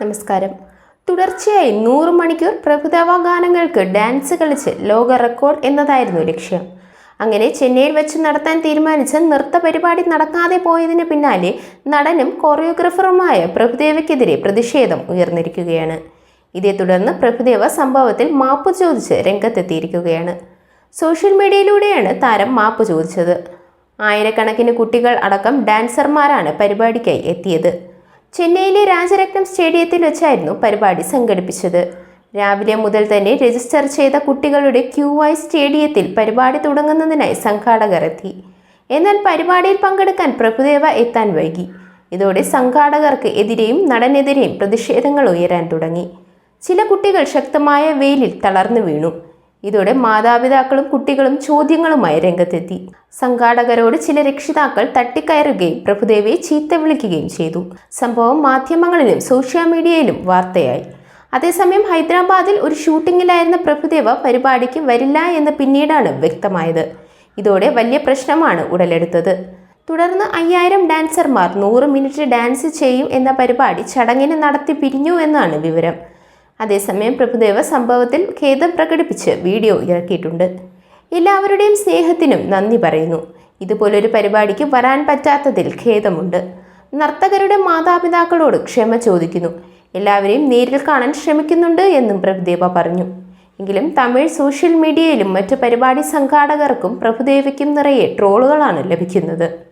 നമസ്കാരം. തുടർച്ചയായി നൂറ് മണിക്കൂർ പ്രഭുദേവ ഗാനങ്ങൾക്ക് ഡാൻസ് കളിച്ച് ലോക റെക്കോർഡ് എന്നതായിരുന്നു ലക്ഷ്യം. അങ്ങനെ ചെന്നൈയിൽ വെച്ച് നടത്താൻ തീരുമാനിച്ച നൃത്ത പരിപാടി നടക്കാതെ പോയതിന് പിന്നാലെ നടനും കൊറിയോഗ്രാഫറുമായ പ്രഭുദേവയ്ക്കെതിരെ പ്രതിഷേധം ഉയർന്നിരിക്കുകയാണ്. ഇതേ തുടർന്ന് പ്രഭുദേവ സംഭവത്തിൽ മാപ്പ് ചോദിച്ച് രംഗത്തെത്തിയിരിക്കുകയാണ്. സോഷ്യൽ മീഡിയയിലൂടെയാണ് താരം മാപ്പ് ചോദിച്ചത്. ആയിരക്കണക്കിന് കുട്ടികൾ അടക്കം ഡാൻസർമാരാണ് പരിപാടിക്കായി എത്തിയത്. ചെന്നൈയിലെ രാജരത്നം സ്റ്റേഡിയത്തിൽ വെച്ചായിരുന്നു പരിപാടി സംഘടിപ്പിച്ചത്. രാവിലെ മുതൽ തന്നെ രജിസ്റ്റർ ചെയ്ത കുട്ടികളുടെ ക്യൂ ആയി സ്റ്റേഡിയത്തിൽ പരിപാടി തുടങ്ങുന്നതിനായി സംഘാടകർ എത്തി. എന്നാൽ പരിപാടിയിൽ പങ്കെടുക്കാൻ പ്രഭുദേവ എത്താൻ വൈകി. ഇതോടെ സംഘാടകർക്ക് എതിരെയും നടനെതിരെയും പ്രതിഷേധങ്ങൾ ഉയരാൻ തുടങ്ങി. ചില കുട്ടികൾ ശക്തമായ വെയിലിൽ തളർന്നു വീണു. ഇതോടെ മാതാപിതാക്കളും കുട്ടികളും ചോദ്യങ്ങളുമായി രംഗത്തെത്തി. സംഘാടകരോട് ചില രക്ഷിതാക്കൾ തട്ടിക്കയറുകയും പ്രഭുദേവയെ ചീത്ത വിളിക്കുകയും ചെയ്തു. സംഭവം മാധ്യമങ്ങളിലും സോഷ്യൽ മീഡിയയിലും വാർത്തയായി. അതേസമയം ഹൈദരാബാദിൽ ഒരു ഷൂട്ടിങ്ങിലായിരുന്ന പ്രഭുദേവ പരിപാടിക്ക് വരില്ല എന്ന് പിന്നീടാണ് വ്യക്തമായത്. ഇതോടെ വലിയ പ്രശ്നമാണ് ഉടലെടുത്തത്. തുടർന്ന് അയ്യായിരം ഡാൻസർമാർ നൂറ് മിനിറ്റ് ഡാൻസ് ചെയ്യും എന്ന പരിപാടി ചടങ്ങിന് നടത്തി പിരിഞ്ഞു എന്നാണ് വിവരം. അതേസമയം പ്രഭുദേവ സംഭവത്തിൽ ഖേദം പ്രകടിപ്പിച്ച് വീഡിയോ ഇറക്കിയിട്ടുണ്ട്. എല്ലാവരുടെയും സ്നേഹത്തിനും നന്ദി പറയുന്നു. ഇതുപോലൊരു പരിപാടിക്ക് വരാൻ പറ്റാത്തതിൽ ഖേദമുണ്ട്. നർത്തകരുടെ മാതാപിതാക്കളോട് ക്ഷമ ചോദിക്കുന്നു. എല്ലാവരെയും നേരിൽ കാണാൻ ശ്രമിക്കുന്നുണ്ട് എന്നും പ്രഭുദേവ പറഞ്ഞു. എങ്കിലും തമിഴ് സോഷ്യൽ മീഡിയയിലും മറ്റ് പരിപാടി സംഘാടകർക്കും പ്രഭുദേവയ്ക്കും നിറയെ ട്രോളുകളാണ് ലഭിക്കുന്നത്.